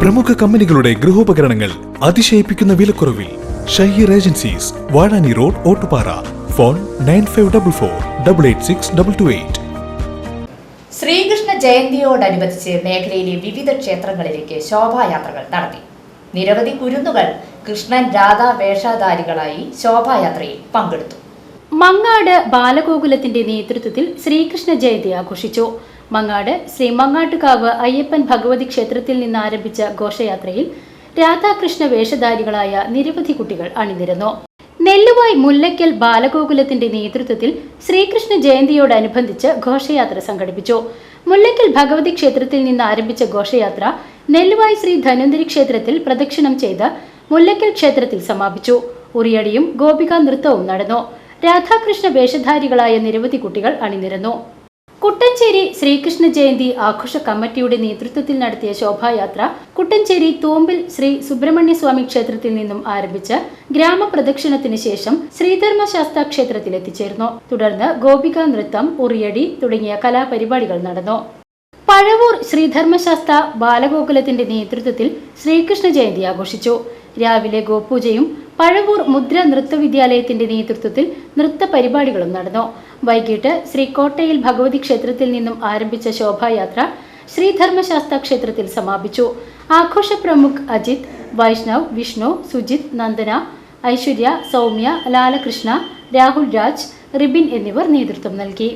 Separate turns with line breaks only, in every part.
പ്രമുഖ കമ്പനികളുടെ ഗൃഹോപകരണങ്ങൾ അതിശയിപ്പിക്കുന്ന വിലക്കുറവിൽ Shaheer agencies Vazhani road Ottupara. Phone nine five double four double eight six double two eight.
Sreekrishna ജയന്തിയോടനുബന്ധിച്ച് മേഖലയിലെ വിവിധ ക്ഷേത്രങ്ങളിലേക്ക് ശോഭായാത്രകൾ നടത്തി. നിരവധി കുരുന്നുകൾ കൃഷ്ണൻ രാധാ വേഷധാരികളായി ശോഭായാത്രയിൽ പങ്കെടുത്തു.
മങ്ങാട് ബാലഗോകുലത്തിന്റെ നേതൃത്വത്തിൽ ശ്രീകൃഷ്ണ ജയന്തി ആഘോഷിച്ചു. മങ്ങാട് ശ്രീ മങ്ങാട്ടുകാവ് അയ്യപ്പൻ ഭഗവതി ക്ഷേത്രത്തിൽ നിന്ന് ആരംഭിച്ച ഘോഷയാത്രയിൽ രാധാകൃഷ്ണ വേഷധാരികളായ നിരവധി കുട്ടികൾ അണിനിരന്നു. നെല്ലുവായ് മുല്ലയ്ക്കൽ ബാലഗോകുലത്തിന്റെ നേതൃത്വത്തിൽ ശ്രീകൃഷ്ണ ജയന്തിയോടനുബന്ധിച്ച് ഘോഷയാത്ര സംഘടിപ്പിച്ചു. മുല്ലയ്ക്കൽ ഭഗവതി ക്ഷേത്രത്തിൽ നിന്ന് ആരംഭിച്ച ഘോഷയാത്ര നെല്ലുവായ് ശ്രീ ധന്വന്തരി ക്ഷേത്രത്തിൽ പ്രദക്ഷിണം ചെയ്ത് മുല്ലയ്ക്കൽ ക്ഷേത്രത്തിൽ സമാപിച്ചു. ഉറിയടിയും ഗോപിക നൃത്തവും നടന്നു. രാധാകൃഷ്ണ വേഷധാരികളായ നിരവധി കുട്ടികൾ അണിനിരന്നു. കുട്ടഞ്ചേരി ശ്രീകൃഷ്ണ ജയന്തി ആഘോഷ കമ്മിറ്റിയുടെ നേതൃത്വത്തിൽ നടത്തിയ ശോഭായാത്ര കുട്ടഞ്ചേരി തോമ്പിൽ ശ്രീ സുബ്രഹ്മണ്യ സ്വാമി ക്ഷേത്രത്തിൽ നിന്നും ആരംഭിച്ച് ഗ്രാമപ്രദക്ഷിണത്തിന് ശേഷം ശ്രീധർമ്മശാസ്ത്ര ക്ഷേത്രത്തിൽ എത്തിച്ചേർന്നു. തുടർന്ന് ഗോപിക നൃത്തം ഉറിയടി തുടങ്ങിയ കലാപരിപാടികൾ നടന്നു. പഴവൂർ ശ്രീധർമ്മശാസ്ത്ര ബാലഗോകുലത്തിന്റെ നേതൃത്വത്തിൽ ശ്രീകൃഷ്ണ ജയന്തി ആഘോഷിച്ചു. രാവിലെ ഗോപൂജയും പഴവൂർ മുദ്ര നൃത്ത വിദ്യാലയത്തിന്റെ നേതൃത്വത്തിൽ നൃത്ത പരിപാടികളും നടന്നു. വൈകിട്ട് ശ്രീകോട്ടയിൽ ഭഗവതി ക്ഷേത്രത്തിൽ നിന്നും ആരംഭിച്ച ശോഭായാത്ര ശ്രീധർമ്മശാസ്ത്ര ക്ഷേത്രത്തിൽ സമാപിച്ചു. ആഘോഷ പ്രമുഖ് അജിത് വൈഷ്ണവ് വിഷ്ണു സുജിത് നന്ദന ഐശ്വര്യ സൗമ്യ ലാലകൃഷ്ണ രാഹുൽ രാജ് റിബിൻ എന്നിവർ നേതൃത്വം നൽകി.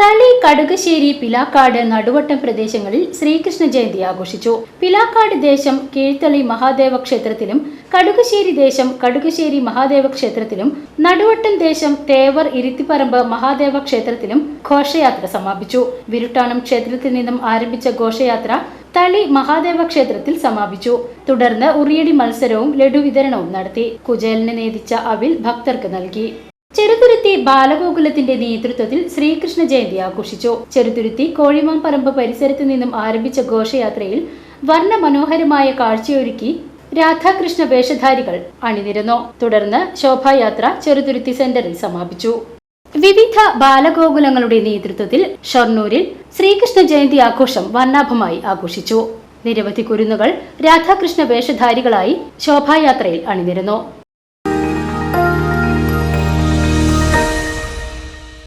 തളി കടുകശ്ശേരി പിലാക്കാട് നടുവട്ടം പ്രദേശങ്ങളിൽ ശ്രീകൃഷ്ണ ജയന്തി ആഘോഷിച്ചു. പിലാക്കാട് ദേശം കീഴ്ത്തളി മഹാദേവ ക്ഷേത്രത്തിലും കടുകശ്ശേരി ദേശം കടുകശ്ശേരി മഹാദേവ ക്ഷേത്രത്തിലും നടുവട്ടം ദേശം തേവർ ഇരുത്തിപ്പറമ്പ് മഹാദേവ ക്ഷേത്രത്തിലും ഘോഷയാത്ര സമാപിച്ചു. വിരുട്ടാണം ക്ഷേത്രത്തിൽ നിന്നും ആരംഭിച്ച ഘോഷയാത്ര തളി മഹാദേവ ക്ഷേത്രത്തിൽ സമാപിച്ചു. തുടർന്ന് ഉറിയടി മത്സരവും ലഡു വിതരണവും നടത്തി. കുചേലിനെ നേതിച്ച അവിൽ ഭക്തർക്ക് നൽകി. ചെറുതുരുത്തി ബാലഗോകുലത്തിന്റെ നേതൃത്വത്തിൽ ശ്രീകൃഷ്ണ ജയന്തി ആഘോഷിച്ചു. ചെറുതുരുത്തി കോഴിമാമ്പറമ്പ് പരിസരത്തു നിന്നും ആരംഭിച്ച ഘോഷയാത്രയിൽ വർണ മനോഹരമായ കാഴ്ചയൊരുക്കി രാധാകൃഷ്ണ വേഷധാരികൾ അണിനിരന്നു. തുടർന്ന് ശോഭായാത്ര ചെറുതുരുത്തി സെന്ററിൽ സമാപിച്ചു. വിവിധ ബാലഗോകുലങ്ങളുടെ നേതൃത്വത്തിൽ ഷൊർണൂരിൽ ശ്രീകൃഷ്ണ ജയന്തി ആഘോഷം വർണാഭമായി ആഘോഷിച്ചു. നിരവധി കുരുന്നുകൾ രാധാകൃഷ്ണ വേഷധാരികളായി ശോഭായാത്രയിൽ അണിനിരന്നു.